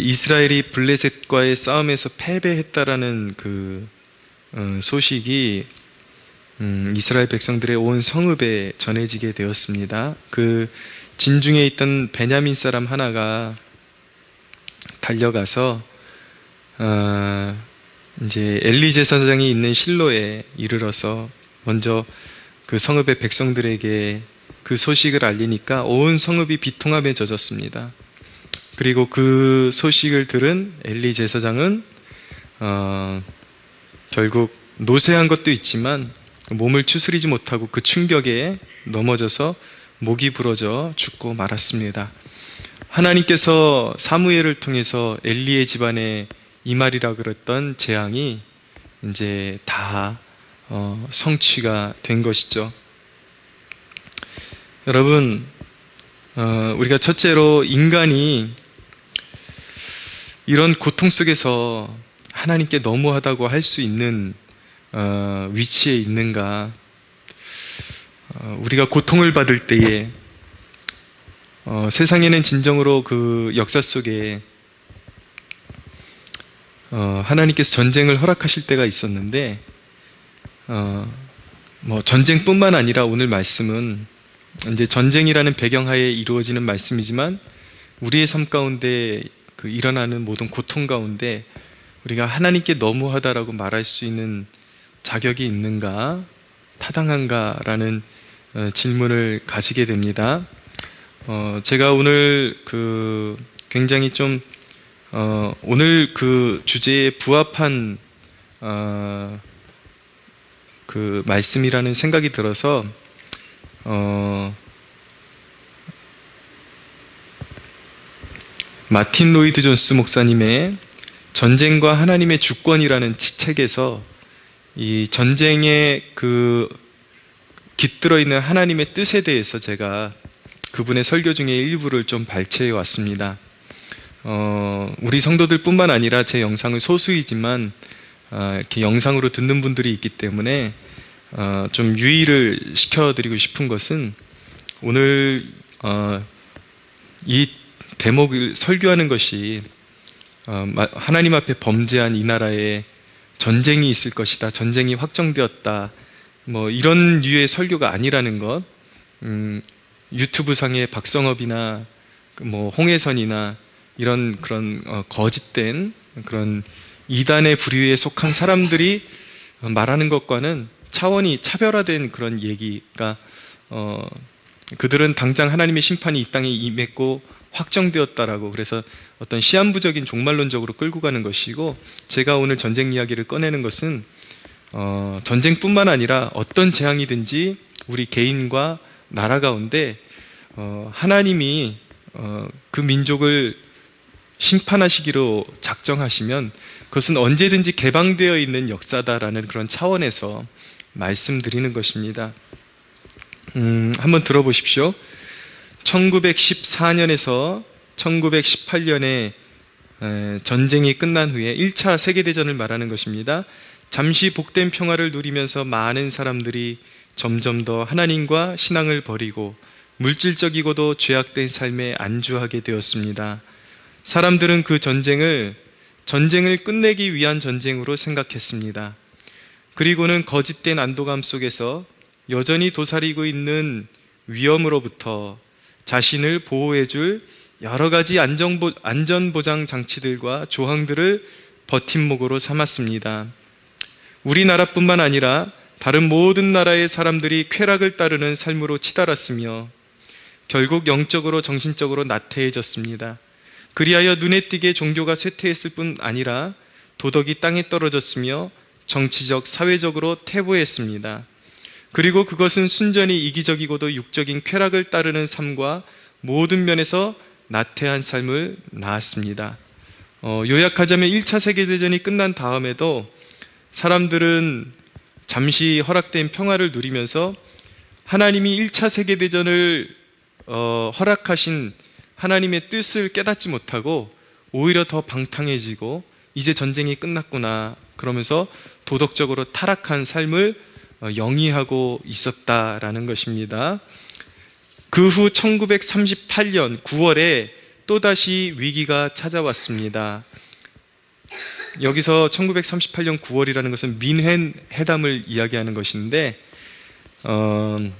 이스라엘이 블레셋과의 싸움에서 패배했다라는 그 어, 소식이 음, 이스라엘 백성들의 온 성읍에 전해지게 되었습니다. 그 진중에 있던 베냐민 사람 하나가 달려가서 어, 이제 엘리 제사장이 있는 실로에 이르러서 먼저 그 성읍의 백성들에게 그 소식을 알리니까 온 성읍이 비통함에 젖었습니다. 그리고 그 소식을 들은 엘리 제사장은 어, 결국 노쇠한 것도 있지만 몸을 추스리지 못하고 그 충격에 넘어져서 목이 부러져 죽고 말았습니다. 하나님께서 사무엘을 통해서 엘리의 집안에 이말이라 그랬던 재앙이 이제 다 어, 성취가 된 것이죠. 여러분, 어, 우리가 첫째로 인간이 이런 고통 속에서 하나님께 너무하다고 할 수 있는 어, 위치에 있는가? 어, 우리가 고통을 받을 때에 어, 세상에는 진정으로 그 역사 속에 어, 하나님께서 전쟁을 허락하실 때가 있었는데 어, 뭐 전쟁뿐만 아니라 오늘 말씀은 이제 전쟁이라는 배경하에 이루어지는 말씀이지만 우리의 삶 가운데 그 일어나는 모든 고통 가운데 우리가 하나님께 너무하다라고 말할 수 있는 자격이 있는가 타당한가라는 어, 질문을 가지게 됩니다. 어, 제가 오늘 그 굉장히 좀 어, 오늘 그 주제에 부합한 어, 그 말씀이라는 생각이 들어서 어, 마틴 로이드 존스 목사님의 전쟁과 하나님의 주권이라는 책에서 이 전쟁에 그 깃들어 있는 하나님의 뜻에 대해서 제가 그분의 설교 중에 일부를 좀 발췌해 왔습니다. 어, 우리 성도들뿐만 아니라 제 영상을 소수이지만 어, 이렇게 영상으로 듣는 분들이 있기 때문에 어, 좀 유의를 시켜드리고 싶은 것은 오늘 어, 이 대목을 설교하는 것이 어, 마- 하나님 앞에 범죄한 이 나라에 전쟁이 있을 것이다, 전쟁이 확정되었다, 뭐 이런 류의 설교가 아니라는 것. 음, 유튜브 상의 박성업이나 그뭐 홍해선이나 이런 그런 어, 거짓된 그런 이단의 부류에 속한 사람들이 말하는 것과는 차원이 차별화된 그런 얘기가 어, 그들은 당장 하나님의 심판이 이 땅에 임했고 확정되었다라고 그래서 어떤 시한부적인 종말론적으로 끌고 가는 것이고 제가 오늘 전쟁 이야기를 꺼내는 것은 어, 전쟁뿐만 아니라 어떤 재앙이든지 우리 개인과 나라 가운데 어, 하나님이 어, 그 민족을 심판하시기로 작정하시면 그것은 언제든지 개방되어 있는 역사다라는 그런 차원에서 말씀드리는 것입니다. 음, 한번 들어보십시오. 1914년에서 1918년에 전쟁이 끝난 후에 1차 세계대전을 말하는 것입니다. 잠시 복된 평화를 누리면서 많은 사람들이 점점 더 하나님과 신앙을 버리고 물질적이고도 죄악된 삶에 안주하게 되었습니다. 사람들은 그 전쟁을 전쟁을 끝내기 위한 전쟁으로 생각했습니다. 그리고는 거짓된 안도감 속에서 여전히 도사리고 있는 위험으로부터 자신을 보호해줄 여러 가지 안전보, 안전보장 장치들과 조항들을 버팀목으로 삼았습니다. 우리나라뿐만 아니라 다른 모든 나라의 사람들이 쾌락을 따르는 삶으로 치달았으며 결국 영적으로 정신적으로 나태해졌습니다. 그리하여 눈에 띄게 종교가 쇠퇴했을 뿐 아니라 도덕이 땅에 떨어졌으며 정치적, 사회적으로 퇴보했습니다. 그리고 그것은 순전히 이기적이고도 육적인 쾌락을 따르는 삶과 모든 면에서 나태한 삶을 낳았습니다. 어, 요약하자면 1차 세계대전이 끝난 다음에도 사람들은 잠시 허락된 평화를 누리면서 하나님이 1차 세계대전을 어, 허락하신 하나님의 뜻을 깨닫지 못하고 오히려 더 방탕해지고 이제 전쟁이 끝났구나 그러면서 도덕적으로 타락한 삶을 어, 영위하고 있었다라는 것입니다. 그 후 1938년 9월에 또다시 위기가 찾아왔습니다. 여기서 1938년 9월이라는 것은 민헨 회담을 이야기하는 것인데 어,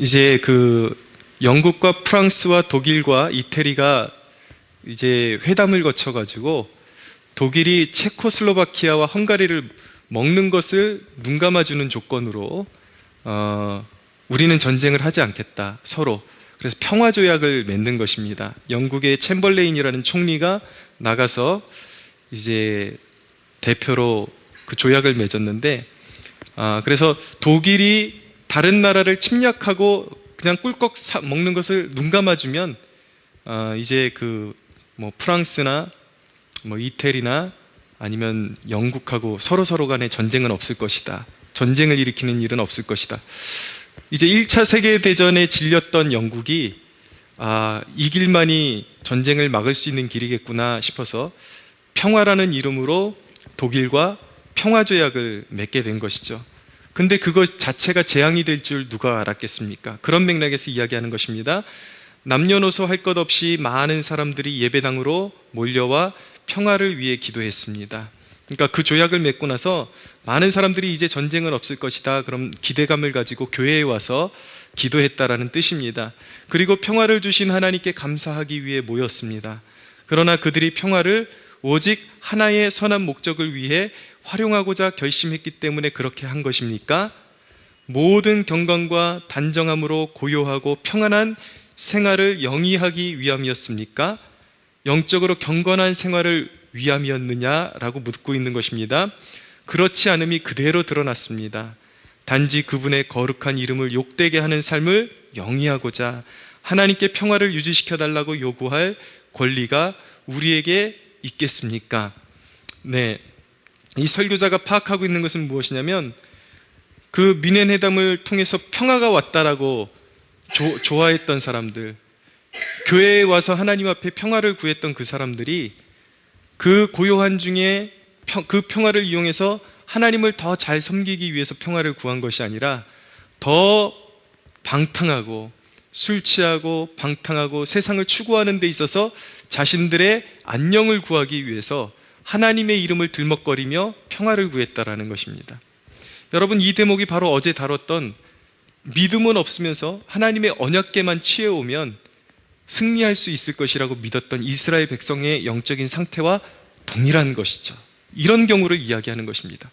이제 그 영국과 프랑스와 독일과 이태리가 이제 회담을 거쳐 가지고 독일이 체코슬로바키아와 헝가리를 먹는 것을 눈 감아주는 조건으로 어, 우리는 전쟁을 하지 않겠다 서로 그래서 평화 조약을 맺는 것입니다. 영국의 챔벌레인이라는 총리가 나가서 이제 대표로 그 조약을 맺었는데 아, 그래서 독일이 다른 나라를 침략하고 그냥 꿀꺽 사- 먹는 것을 눈 감아주면 아, 이제 그 뭐 프랑스나 뭐 이태리나 아니면 영국하고 서로 서로 간에 전쟁은 없을 것이다. 전쟁을 일으키는 일은 없을 것이다. 이제 1차 세계 대전에 질렸던 영국이 아, 이 길만이 전쟁을 막을 수 있는 길이겠구나 싶어서 평화라는 이름으로 독일과 평화 조약을 맺게 된 것이죠. 근데 그것 자체가 재앙이 될 줄 누가 알았겠습니까? 그런 맥락에서 이야기하는 것입니다. 남녀노소 할 것 없이 많은 사람들이 예배당으로 몰려와 평화를 위해 기도했습니다. 그러니까 그 조약을 맺고 나서 많은 사람들이 이제 전쟁은 없을 것이다. 그럼 기대감을 가지고 교회에 와서 기도했다라는 뜻입니다. 그리고 평화를 주신 하나님께 감사하기 위해 모였습니다. 그러나 그들이 평화를 오직 하나의 선한 목적을 위해 활용하고자 결심했기 때문에 그렇게 한 것입니까? 모든 경건과 단정함으로 고요하고 평안한 생활을 영위하기 위함이었습니까? 영적으로 경건한 생활을 위함이었느냐라고 묻고 있는 것입니다. 그렇지 않음이 그대로 드러났습니다. 단지 그분의 거룩한 이름을 욕되게 하는 삶을 영위하고자 하나님께 평화를 유지시켜 달라고 요구할 권리가 우리에게 있겠습니까? 네. 이 설교자가 파악하고 있는 것은 무엇이냐면 그 민헨 회담을 통해서 평화가 왔다라고 조- 좋아했던 사람들, 교회에 와서 하나님 앞에 평화를 구했던 그 사람들이 그 고요한 중에 평- 그 평화를 이용해서 하나님을 더 잘 섬기기 위해서 평화를 구한 것이 아니라 더 방탕하고 술 취하고 방탕하고 세상을 추구하는 데 있어서 자신들의 안녕을 구하기 위해서 하나님의 이름을 들먹거리며 평화를 구했다라는 것입니다. 여러분 이 대목이 바로 어제 다뤘던 믿음은 없으면서 하나님의 언약계만 취해오면 승리할 수 있을 것이라고 믿었던 이스라엘 백성의 영적인 상태와 동일한 것이죠. 이런 경우를 이야기하는 것입니다.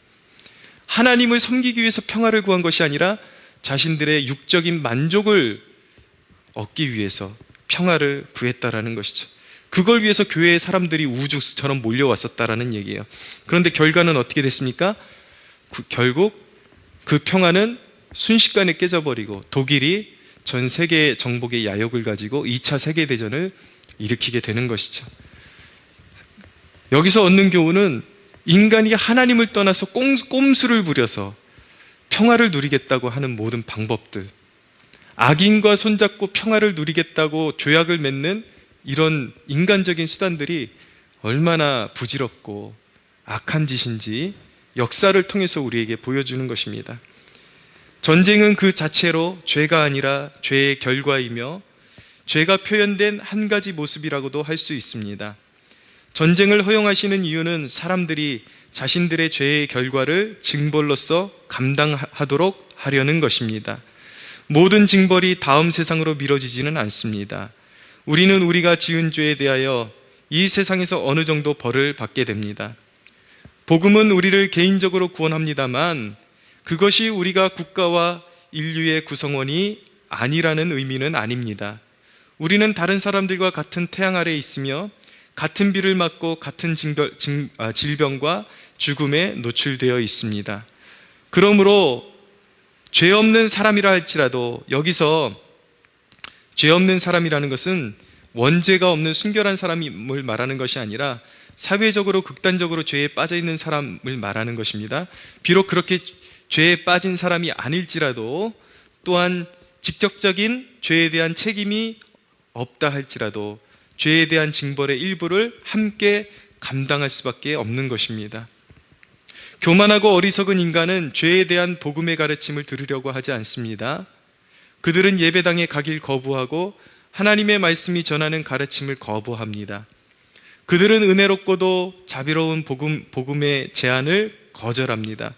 하나님을 섬기기 위해서 평화를 구한 것이 아니라 자신들의 육적인 만족을 얻기 위해서 평화를 구했다라는 것이죠. 그걸 위해서 교회의 사람들이 우주처럼 몰려왔었다라는 얘기예요. 그런데 결과는 어떻게 됐습니까? 그- 결국 그 평화는 순식간에 깨져버리고 독일이 전 세계 정복의 야욕을 가지고 2차 세계대전을 일으키게 되는 것이죠. 여기서 얻는 교훈은 인간이 하나님을 떠나서 꼼, 꼼수를 부려서 평화를 누리겠다고 하는 모든 방법들, 악인과 손잡고 평화를 누리겠다고 조약을 맺는 이런 인간적인 수단들이 얼마나 부질없고 악한 짓인지 역사를 통해서 우리에게 보여주는 것입니다. 전쟁은 그 자체로 죄가 아니라 죄의 결과이며 죄가 표현된 한 가지 모습이라고도 할 수 있습니다. 전쟁을 허용하시는 이유는 사람들이 자신들의 죄의 결과를 징벌로서 감당하도록 하려는 것입니다. 모든 징벌이 다음 세상으로 미뤄지지는 않습니다. 우리는 우리가 지은 죄에 대하여 이 세상에서 어느 정도 벌을 받게 됩니다. 복음은 우리를 개인적으로 구원합니다만 그것이 우리가 국가와 인류의 구성원이 아니라는 의미는 아닙니다. 우리는 다른 사람들과 같은 태양 아래에 있으며 같은 비를 맞고 같은 아, 질병과 죽음에 노출되어 있습니다. 그러므로 죄 없는 사람이라 할지라도 여기서 죄 없는 사람이라는 것은 원죄가 없는 순결한 사람을 말하는 것이 아니라 사회적으로 극단적으로 죄에 빠져 있는 사람을 말하는 것입니다. 비록 그렇게 죄에 빠진 사람이 아닐지라도 또한 직접적인 죄에 대한 책임이 없다 할지라도 죄에 대한 징벌의 일부를 함께 감당할 수밖에 없는 것입니다. 교만하고 어리석은 인간은 죄에 대한 복음의 가르침을 들으려고 하지 않습니다. 그들은 예배당에 가길 거부하고 하나님의 말씀이 전하는 가르침을 거부합니다. 그들은 은혜롭고도 자비로운 복음, 복음의 제안을 거절합니다.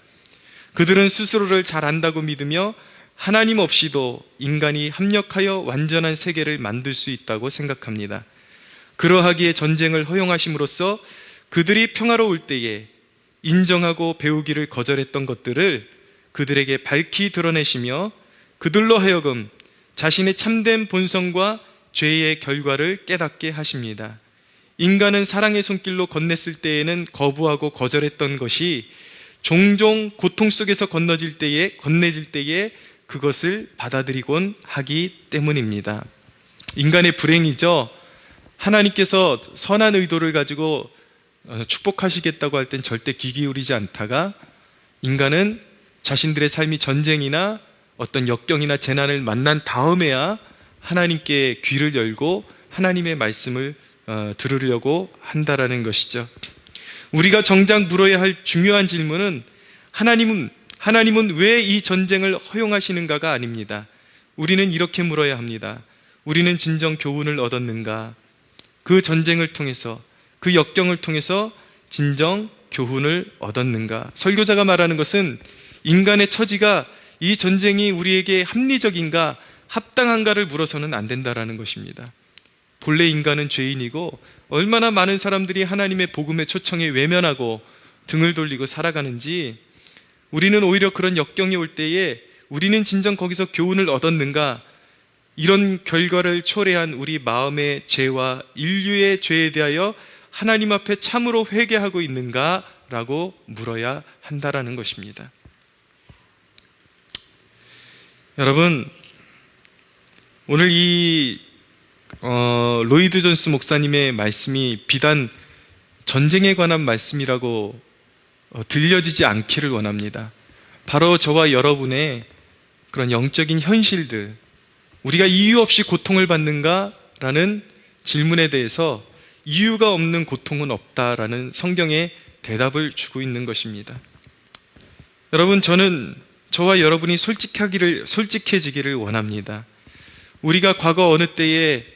그들은 스스로를 잘 안다고 믿으며 하나님 없이도 인간이 합력하여 완전한 세계를 만들 수 있다고 생각합니다. 그러하기에 전쟁을 허용하심으로써 그들이 평화로울 때에 인정하고 배우기를 거절했던 것들을 그들에게 밝히 드러내시며 그들로 하여금 자신의 참된 본성과 죄의 결과를 깨닫게 하십니다. 인간은 사랑의 손길로 건넸을 때에는 거부하고 거절했던 것이 종종 고통 속에서 건너질 때에 건네질 때에 그것을 받아들이곤 하기 때문입니다. 인간의 불행이죠. 하나님께서 선한 의도를 가지고 어, 축복하시겠다고 할 땐 절대 귀 기울이지 않다가 인간은 자신들의 삶이 전쟁이나 어떤 역경이나 재난을 만난 다음에야 하나님께 귀를 열고 하나님의 말씀을 어, 들으려고 한다라는 것이죠. 우리가 정작 물어야 할 중요한 질문은 하나님은 하나님은 왜 이 전쟁을 허용하시는가가 아닙니다. 우리는 이렇게 물어야 합니다. 우리는 진정 교훈을 얻었는가? 그 전쟁을 통해서 그 역경을 통해서 진정 교훈을 얻었는가? 설교자가 말하는 것은 인간의 처지가 이 전쟁이 우리에게 합리적인가 합당한가를 물어서는 안 된다라는 것입니다. 본래 인간은 죄인이고 얼마나 많은 사람들이 하나님의 복음의 초청에 외면하고 등을 돌리고 살아가는지 우리는 오히려 그런 역경이 올 때에 우리는 진정 거기서 교훈을 얻었는가 이런 결과를 초래한 우리 마음의 죄와 인류의 죄에 대하여 하나님 앞에 참으로 회개하고 있는가라고 물어야 한다라는 것입니다. 여러분, 오늘 이 어, 로이드 존스 목사님의 말씀이 비단 전쟁에 관한 말씀이라고 어, 들려지지 않기를 원합니다. 바로 저와 여러분의 그런 영적인 현실들, 우리가 이유 없이 고통을 받는가라는 질문에 대해서 이유가 없는 고통은 없다라는 성경의 대답을 주고 있는 것입니다. 여러분, 저는 저와 여러분이 솔직하기를, 솔직해지기를 원합니다. 우리가 과거 어느 때에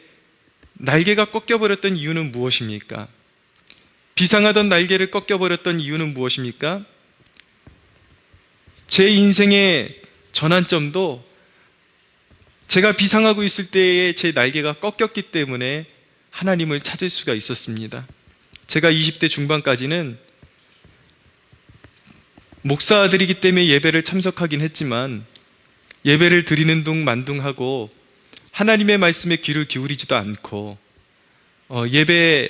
날개가 꺾여버렸던 이유는 무엇입니까? 비상하던 날개를 꺾여버렸던 이유는 무엇입니까? 제 인생의 전환점도 제가 비상하고 있을 때에 제 날개가 꺾였기 때문에 하나님을 찾을 수가 있었습니다. 제가 20대 중반까지는 목사 아들이기 때문에 예배를 참석하긴 했지만 예배를 드리는 둥 만둥하고 하나님의 말씀에 귀를 기울이지도 않고 어, 예배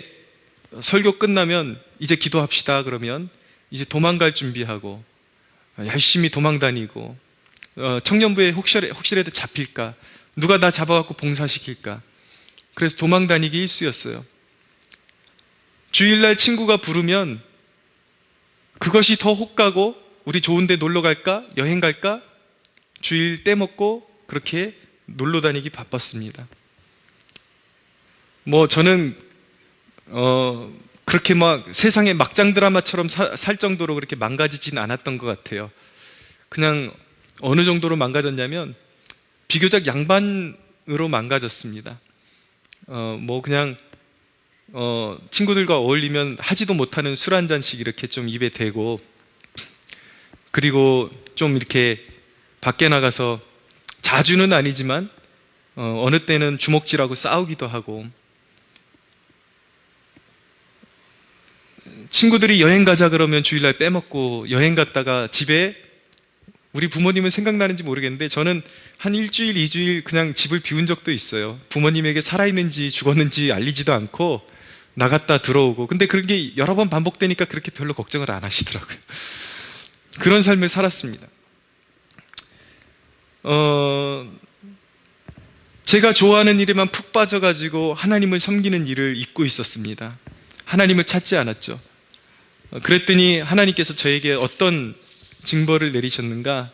설교 끝나면 이제 기도합시다 그러면 이제 도망갈 준비하고 열심히 도망 다니고 어, 청년부에 혹시라도, 혹시라도 잡힐까? 누가 나 잡아갖고 봉사시킬까? 그래서 도망 다니기 일쑤였어요. 주일날 친구가 부르면 그것이 더 혹가고 우리 좋은데 놀러 갈까? 여행 갈까? 주일 떼먹고 그렇게 놀러 다니기 바빴습니다. 뭐 저는 어 그렇게 막 세상의 막장 드라마처럼 사, 살 정도로 그렇게 망가지진 않았던 것 같아요. 그냥 어느 정도로 망가졌냐면 비교적 양반으로 망가졌습니다. 어 뭐 그냥 어 친구들과 어울리면 하지도 못하는 술 한 잔씩 이렇게 좀 입에 대고 그리고 좀 이렇게 밖에 나가서 자주는 아니지만 어, 어느 때는 주먹질하고 싸우기도 하고 친구들이 여행 가자 그러면 주일날 빼먹고 여행 갔다가 집에 우리 부모님은 생각나는지 모르겠는데 저는 한 일주일, 이주일 그냥 집을 비운 적도 있어요. 부모님에게 살아있는지 죽었는지 알리지도 않고 나갔다 들어오고. 근데 그런 게 여러 번 반복되니까 그렇게 별로 걱정을 안 하시더라고요. 그런 삶을 살았습니다. 어, 제가 좋아하는 일에만 푹 빠져가지고 하나님을 섬기는 일을 잊고 있었습니다. 하나님을 찾지 않았죠. 어, 그랬더니 하나님께서 저에게 어떤 징벌을 내리셨는가?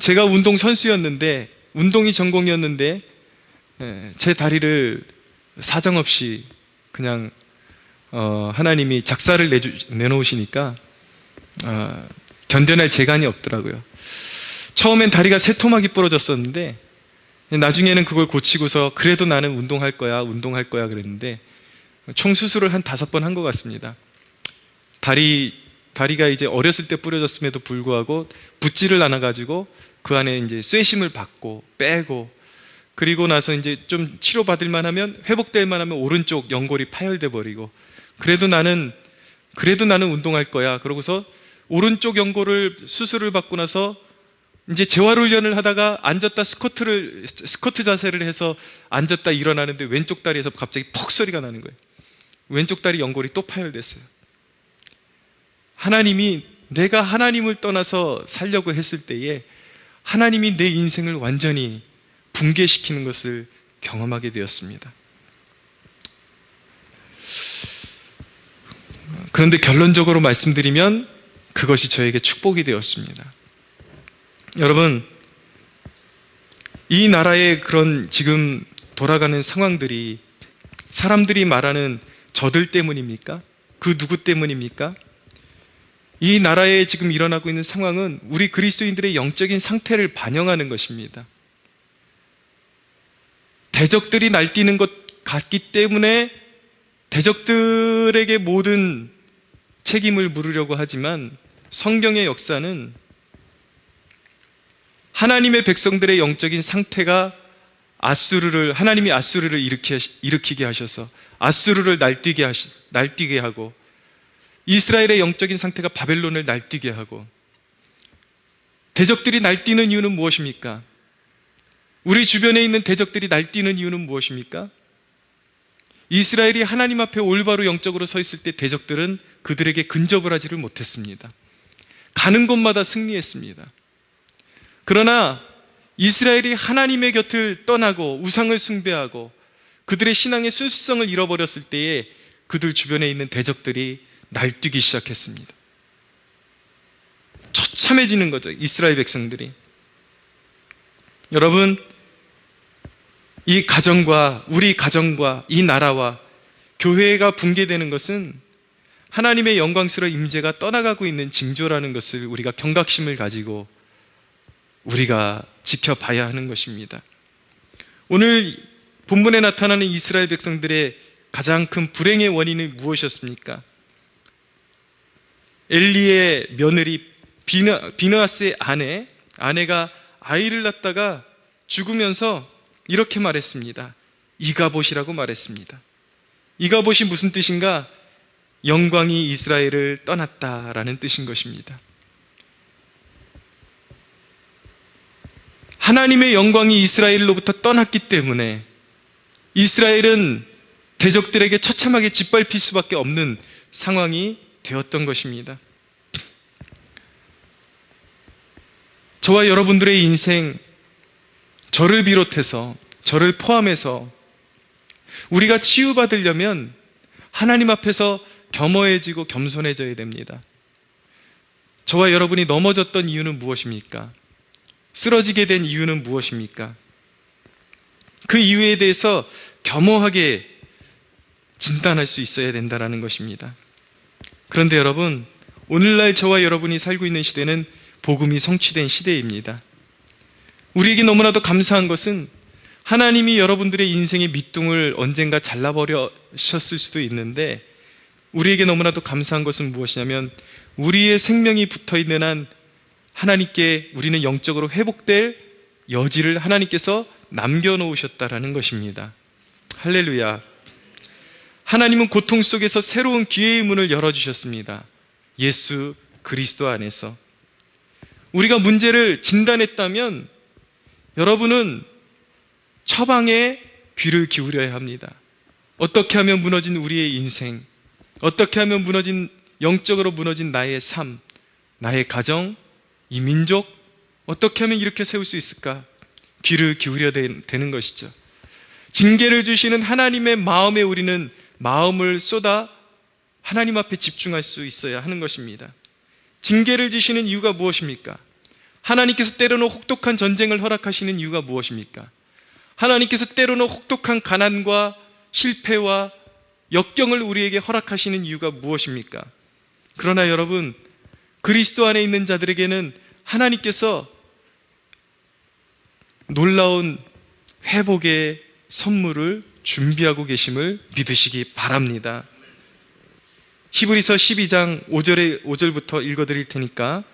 제가 운동 선수였는데, 운동이 전공이었는데, 예, 제 다리를 사정없이 그냥 어, 하나님이 작사를 내주, 내놓으시니까 어, 견뎌낼 재간이 없더라고요. 처음엔 다리가 세 토막이 부러졌었는데 나중에는 그걸 고치고서 그래도 나는 운동할 거야, 운동할 거야 그랬는데 총 수술을 한 다섯 번 한 것 같습니다. 다리 다리가 이제 어렸을 때 부러졌음에도 불구하고 붙지를 않아 가지고 그 안에 이제 쇠심을 받고 빼고 그리고 나서 이제 좀 치료 받을 만하면 회복될 만하면 오른쪽 연골이 파열돼 버리고 그래도 나는 그래도 나는 운동할 거야. 그러고서 오른쪽 연골을 수술을 받고 나서 이제 재활 훈련을 하다가 앉았다 스쿼트를 스쿼트 자세를 해서 앉았다 일어나는데 왼쪽 다리에서 갑자기 퍽 소리가 나는 거예요. 왼쪽 다리 연골이 또 파열됐어요. 하나님이 내가 하나님을 떠나서 살려고 했을 때에 하나님이 내 인생을 완전히 붕괴시키는 것을 경험하게 되었습니다. 그런데 결론적으로 말씀드리면 그것이 저에게 축복이 되었습니다. 여러분, 이 나라의 그런 지금 돌아가는 상황들이 사람들이 말하는 저들 때문입니까? 그 누구 때문입니까? 이 나라에 지금 일어나고 있는 상황은 우리 그리스도인들의 영적인 상태를 반영하는 것입니다. 대적들이 날뛰는 것 같기 때문에 대적들에게 모든 책임을 물으려고 하지만 성경의 역사는 하나님의 백성들의 영적인 상태가 아수르를 하나님이 아수르를 일으키, 일으키게 하셔서 아수르를 날뛰게 하시, 날뛰게 하고 이스라엘의 영적인 상태가 바벨론을 날뛰게 하고 대적들이 날뛰는 이유는 무엇입니까? 우리 주변에 있는 대적들이 날뛰는 이유는 무엇입니까? 이스라엘이 하나님 앞에 올바로 영적으로 서 있을 때 대적들은 그들에게 근접을 하지를 못했습니다. 가는 곳마다 승리했습니다. 그러나 이스라엘이 하나님의 곁을 떠나고 우상을 숭배하고 그들의 신앙의 순수성을 잃어버렸을 때에 그들 주변에 있는 대적들이 날뛰기 시작했습니다. 처참해지는 거죠. 이스라엘 백성들이. 여러분, 이 가정과 우리 가정과 이 나라와 교회가 붕괴되는 것은 하나님의 영광스러운 임재가 떠나가고 있는 징조라는 것을 우리가 경각심을 가지고 우리가 지켜봐야 하는 것입니다. 오늘 본문에 나타나는 이스라엘 백성들의 가장 큰 불행의 원인이 무엇이었습니까? 엘리의 며느리 비느, 비느하스의 아내, 아내가 아이를 낳다가 죽으면서 이렇게 말했습니다. 이가봇이라고 말했습니다. 이가봇이 무슨 뜻인가? 영광이 이스라엘을 떠났다라는 뜻인 것입니다. 하나님의 영광이 이스라엘로부터 떠났기 때문에 이스라엘은 대적들에게 처참하게 짓밟힐 수밖에 없는 상황이 되었던 것입니다. 저와 여러분들의 인생, 저를 비롯해서, 저를 포함해서 우리가 치유받으려면 하나님 앞에서 겸허해지고 겸손해져야 됩니다. 저와 여러분이 넘어졌던 이유는 무엇입니까? 쓰러지게 된 이유는 무엇입니까? 그 이유에 대해서 겸허하게 진단할 수 있어야 된다는 것입니다. 그런데 여러분, 오늘날 저와 여러분이 살고 있는 시대는 복음이 성취된 시대입니다. 우리에게 너무나도 감사한 것은 하나님이 여러분들의 인생의 밑둥을 언젠가 잘라버리셨을 수도 있는데 우리에게 너무나도 감사한 것은 무엇이냐면 우리의 생명이 붙어 있는 한 하나님께 우리는 영적으로 회복될 여지를 하나님께서 남겨놓으셨다라는 것입니다. 할렐루야. 하나님은 고통 속에서 새로운 기회의 문을 열어주셨습니다. 예수 그리스도 안에서. 우리가 문제를 진단했다면 여러분은 처방에 귀를 기울여야 합니다. 어떻게 하면 무너진 우리의 인생, 어떻게 하면 무너진, 영적으로 무너진 나의 삶, 나의 가정, 이 민족, 어떻게 하면 이렇게 세울 수 있을까? 귀를 기울여야 되는 것이죠. 징계를 주시는 하나님의 마음에 우리는 마음을 쏟아 하나님 앞에 집중할 수 있어야 하는 것입니다. 징계를 주시는 이유가 무엇입니까? 하나님께서 때로는 혹독한 전쟁을 허락하시는 이유가 무엇입니까? 하나님께서 때로는 혹독한 가난과 실패와 역경을 우리에게 허락하시는 이유가 무엇입니까? 그러나 여러분, 그리스도 안에 있는 자들에게는 하나님께서 놀라운 회복의 선물을 준비하고 계심을 믿으시기 바랍니다. 히브리서 12장 5절에 5절부터 읽어 드릴 테니까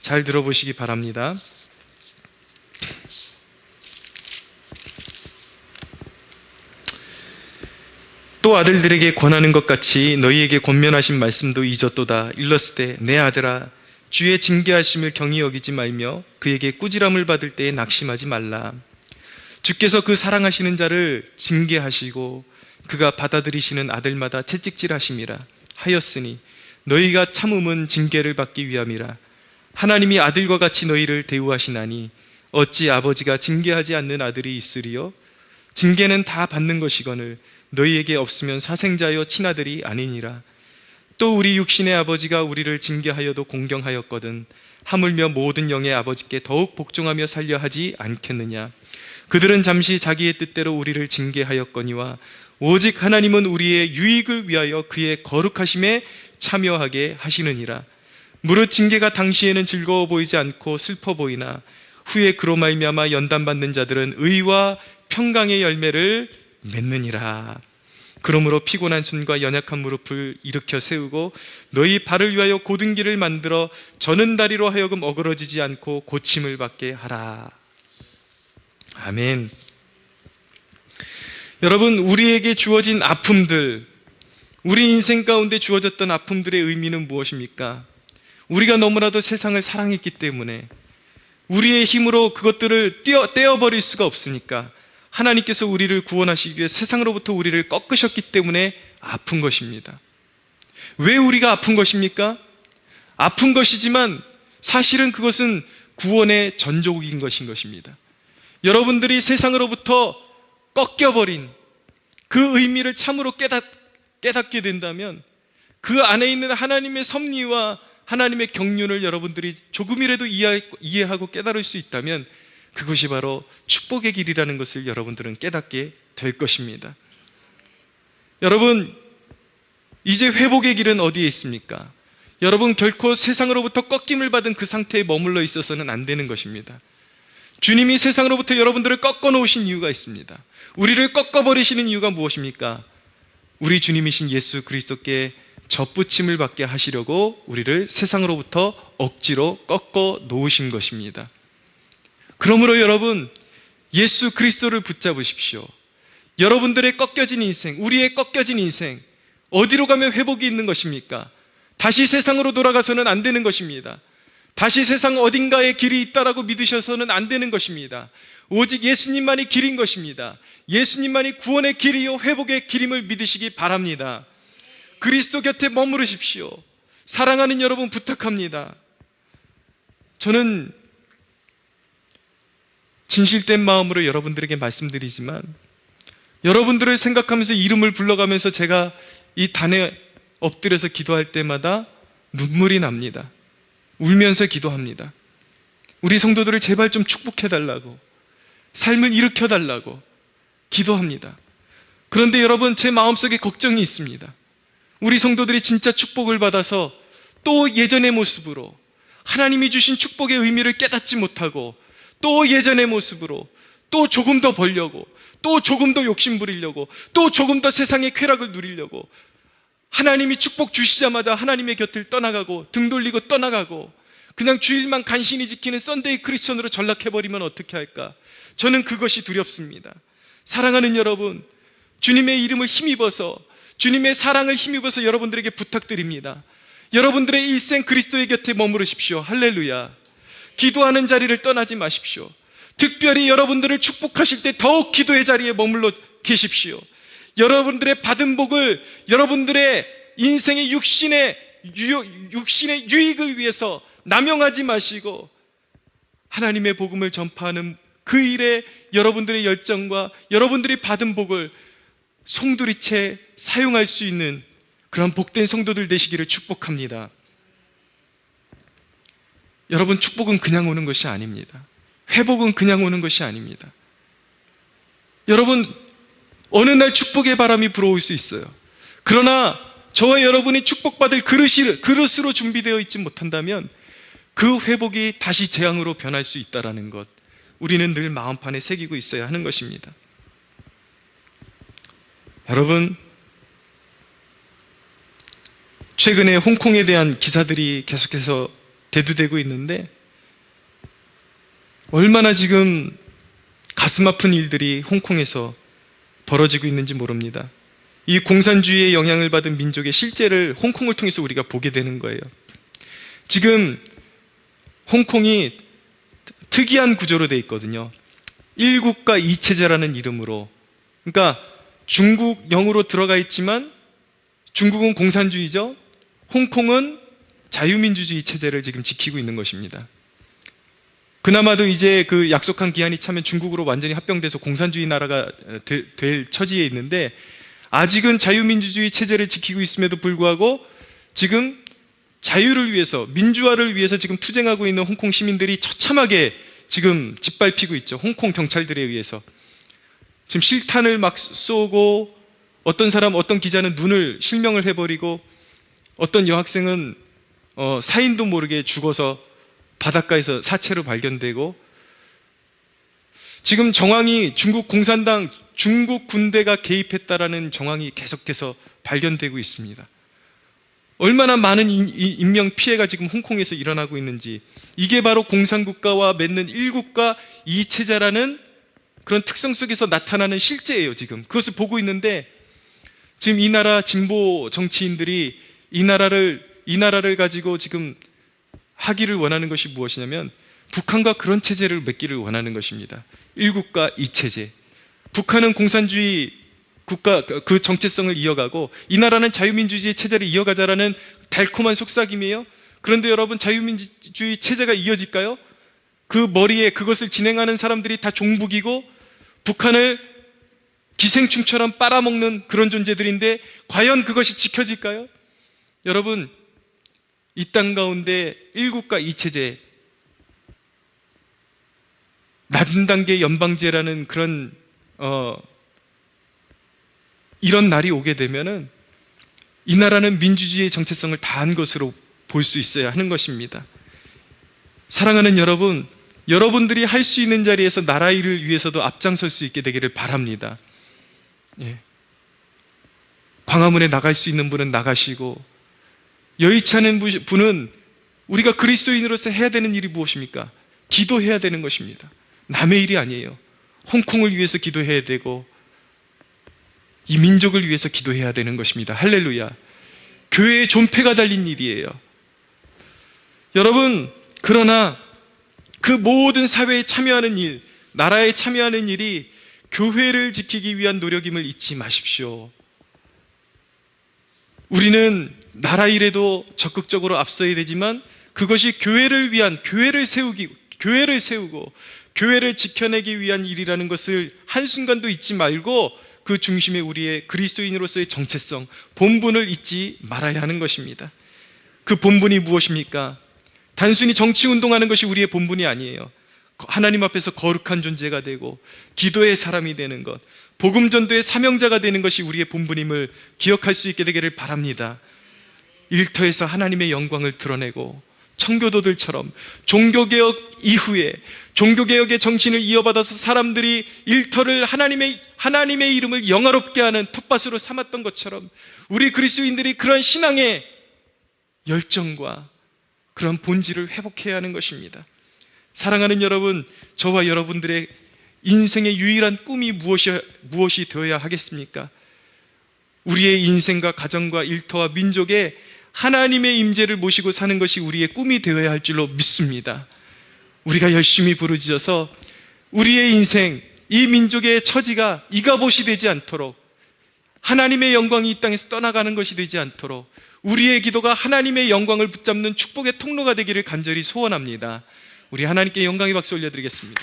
잘 들어보시기 바랍니다. 또 아들들에게 권하는 것 같이 너희에게 권면하신 말씀도 잊었도다. 일렀을 때 내 아들아 주의 징계하심을 경히 여기지 말며 그에게 꾸지람을 받을 때에 낙심하지 말라. 주께서 그 사랑하시는 자를 징계하시고 그가 받아들이시는 아들마다 채찍질하심이라 하였으니 너희가 참음은 징계를 받기 위함이라. 하나님이 아들과 같이 너희를 대우하시나니 어찌 아버지가 징계하지 않는 아들이 있으리요? 징계는 다 받는 것이거늘 너희에게 없으면 사생자여 친아들이 아니니라. 또 우리 육신의 아버지가 우리를 징계하여도 공경하였거든 하물며 모든 영의 아버지께 더욱 복종하며 살려 하지 않겠느냐. 그들은 잠시 자기의 뜻대로 우리를 징계하였거니와 오직 하나님은 우리의 유익을 위하여 그의 거룩하심에 참여하게 하시느니라. 무릇 징계가 당시에는 즐거워 보이지 않고 슬퍼 보이나 후에 그로 말미암아 연단받는 자들은 의와 평강의 열매를 맺느니라. 그러므로 피곤한 손과 연약한 무릎을 일으켜 세우고 너희 발을 위하여 고든 길을 만들어 저는 다리로 하여금 어그러지지 않고 고침을 받게 하라. 아멘. 여러분 우리에게 주어진 아픔들 우리 인생 가운데 주어졌던 아픔들의 의미는 무엇입니까? 우리가 너무나도 세상을 사랑했기 때문에 우리의 힘으로 그것들을 떼어, 떼어버릴 수가 없으니까 하나님께서 우리를 구원하시기 위해 세상으로부터 우리를 꺾으셨기 때문에 아픈 것입니다. 왜 우리가 아픈 것입니까? 아픈 것이지만 사실은 그것은 구원의 전조국인 것인 것입니다. 여러분들이 세상으로부터 꺾여버린 그 의미를 참으로 깨닫, 깨닫게 된다면 그 안에 있는 하나님의 섭리와 하나님의 경륜을 여러분들이 조금이라도 이해하고 깨달을 수 있다면 그것이 바로 축복의 길이라는 것을 여러분들은 깨닫게 될 것입니다. 여러분, 이제 회복의 길은 어디에 있습니까? 여러분, 결코 세상으로부터 꺾임을 받은 그 상태에 머물러 있어서는 안 되는 것입니다. 주님이 세상으로부터 여러분들을 꺾어 놓으신 이유가 있습니다. 우리를 꺾어 버리시는 이유가 무엇입니까? 우리 주님이신 예수 그리스도께 접붙임을 받게 하시려고 우리를 세상으로부터 억지로 꺾어 놓으신 것입니다. 그러므로 여러분, 예수 그리스도를 붙잡으십시오. 여러분들의 꺾여진 인생, 우리의 꺾여진 인생, 어디로 가면 회복이 있는 것입니까? 다시 세상으로 돌아가서는 안 되는 것입니다. 다시 세상 어딘가에 길이 있다라고 믿으셔서는 안 되는 것입니다. 오직 예수님만이 길인 것입니다. 예수님만이 구원의 길이요 회복의 길임을 믿으시기 바랍니다. 그리스도 곁에 머무르십시오. 사랑하는 여러분 부탁합니다. 저는 진실된 마음으로 여러분들에게 말씀드리지만 여러분들을 생각하면서 이름을 불러가면서 제가 이 단에 엎드려서 기도할 때마다 눈물이 납니다. 울면서 기도합니다. 우리 성도들을 제발 좀 축복해 달라고 삶을 일으켜 달라고 기도합니다. 그런데 여러분 제 마음속에 걱정이 있습니다. 우리 성도들이 진짜 축복을 받아서 또 예전의 모습으로 하나님이 주신 축복의 의미를 깨닫지 못하고 또 예전의 모습으로 또 조금 더 벌려고 또 조금 더 욕심 부리려고 또 조금 더 세상의 쾌락을 누리려고 하나님이 축복 주시자마자 하나님의 곁을 떠나가고 등 돌리고 떠나가고 그냥 주일만 간신히 지키는 썬데이 크리스천으로 전락해버리면 어떻게 할까? 저는 그것이 두렵습니다. 사랑하는 여러분, 주님의 이름을 힘입어서 주님의 사랑을 힘입어서 여러분들에게 부탁드립니다. 여러분들의 일생 그리스도의 곁에 머무르십시오. 할렐루야. 기도하는 자리를 떠나지 마십시오. 특별히 여러분들을 축복하실 때 더욱 기도의 자리에 머물러 계십시오. 여러분들의 받은 복을 여러분들의 인생의 육신의 유, 육신의 유익을 위해서 남용하지 마시고 하나님의 복음을 전파하는 그 일에 여러분들의 열정과 여러분들이 받은 복을 송두리째 사용할 수 있는 그런 복된 성도들 되시기를 축복합니다. 여러분, 축복은 그냥 오는 것이 아닙니다. 회복은 그냥 오는 것이 아닙니다. 여러분, 어느 날 축복의 바람이 불어올 수 있어요. 그러나 저와 여러분이 축복받을 그릇이, 그릇으로 준비되어 있지 못한다면 그 회복이 다시 재앙으로 변할 수 있다는 것. 우리는 늘 마음판에 새기고 있어야 하는 것입니다. 여러분, 최근에 홍콩에 대한 기사들이 계속해서 대두되고 있는데, 얼마나 지금 가슴 아픈 일들이 홍콩에서 벌어지고 있는지 모릅니다. 이 공산주의의 영향을 받은 민족의 실제를 홍콩을 통해서 우리가 보게 되는 거예요. 지금 홍콩이 특이한 구조로 되어 있거든요. 1국가 2체제라는 이름으로. 그러니까 중국 영으로 들어가 있지만 중국은 공산주의죠. 홍콩은 자유민주주의 체제를 지금 지키고 있는 것입니다. 그나마도 이제 그 약속한 기한이 차면 중국으로 완전히 합병돼서 공산주의 나라가 되- 될 처지에 있는데 아직은 자유민주주의 체제를 지키고 있음에도 불구하고 지금 자유를 위해서 민주화를 위해서 지금 투쟁하고 있는 홍콩 시민들이 처참하게 지금 짓밟히고 있죠. 홍콩 경찰들에 의해서 지금 실탄을 막 쏘고 어떤 사람 어떤 기자는 눈을 실명을 해버리고 어떤 여학생은 어, 사인도 모르게 죽어서 바닷가에서 사체로 발견되고 지금 정황이 중국 공산당 중국 군대가 개입했다라는 정황이 계속해서 발견되고 있습니다. 얼마나 많은 인명 피해가 지금 홍콩에서 일어나고 있는지 이게 바로 공산국가와 맺는 1국가 2체제라는 그런 특성 속에서 나타나는 실제예요 지금 그것을 보고 있는데 지금 이 나라 진보 정치인들이 이 나라를 이 나라를 가지고 지금 하기를 원하는 것이 무엇이냐면 북한과 그런 체제를 맺기를 원하는 것입니다 1국가 2체제 북한은 공산주의 국가 그 정체성을 이어가고 이 나라는 자유민주주의 체제를 이어가자라는 달콤한 속삭임이에요. 그런데 여러분 자유민주주의 체제가 이어질까요? 그 머리에 그것을 진행하는 사람들이 다 종북이고 북한을 기생충처럼 빨아먹는 그런 존재들인데 과연 그것이 지켜질까요? 여러분 이 땅 가운데 1국가 2체제 낮은 단계 연방제라는 그런 어, 이런 날이 오게 되면은 이 나라는 민주주의의 정체성을 다한 것으로 볼 수 있어야 하는 것입니다. 사랑하는 여러분, 여러분들이 할 수 있는 자리에서 나라 일을 위해서도 앞장설 수 있게 되기를 바랍니다. 예. 광화문에 나갈 수 있는 분은 나가시고 여의치 않은 부- 분은 우리가 그리스도인으로서 해야 되는 일이 무엇입니까? 기도해야 되는 것입니다. 남의 일이 아니에요. 홍콩을 위해서 기도해야 되고 이 민족을 위해서 기도해야 되는 것입니다. 할렐루야. 교회의 존폐가 달린 일이에요. 여러분, 그러나 그 모든 사회에 참여하는 일, 나라에 참여하는 일이 교회를 지키기 위한 노력임을 잊지 마십시오. 우리는 나라 일에도 적극적으로 앞서야 되지만 그것이 교회를 위한 교회를 세우기 교회를 세우고 교회를 지켜내기 위한 일이라는 것을 한순간도 잊지 말고 그 중심에 우리의 그리스도인으로서의 정체성, 본분을 잊지 말아야 하는 것입니다. 그 본분이 무엇입니까? 단순히 정치 운동하는 것이 우리의 본분이 아니에요. 하나님 앞에서 거룩한 존재가 되고 기도의 사람이 되는 것, 복음 전도의 사명자가 되는 것이 우리의 본분임을 기억할 수 있게 되기를 바랍니다. 일터에서 하나님의 영광을 드러내고 청교도들처럼 종교개혁 이후에 종교개혁의 정신을 이어받아서 사람들이 일터를 하나님의, 하나님의 이름을 영화롭게 하는 텃밭으로 삼았던 것처럼 우리 그리스도인들이 그런 신앙의 열정과 그런 본질을 회복해야 하는 것입니다. 사랑하는 여러분, 저와 여러분들의 인생의 유일한 꿈이 무엇이, 무엇이 되어야 하겠습니까? 우리의 인생과 가정과 일터와 민족에 하나님의 임재를 모시고 사는 것이 우리의 꿈이 되어야 할 줄로 믿습니다. 우리가 열심히 부르짖어서 우리의 인생, 이 민족의 처지가 이가봇이 되지 않도록 하나님의 영광이 이 땅에서 떠나가는 것이 되지 않도록 우리의 기도가 하나님의 영광을 붙잡는 축복의 통로가 되기를 간절히 소원합니다. 우리 하나님께 영광의 박수 올려드리겠습니다.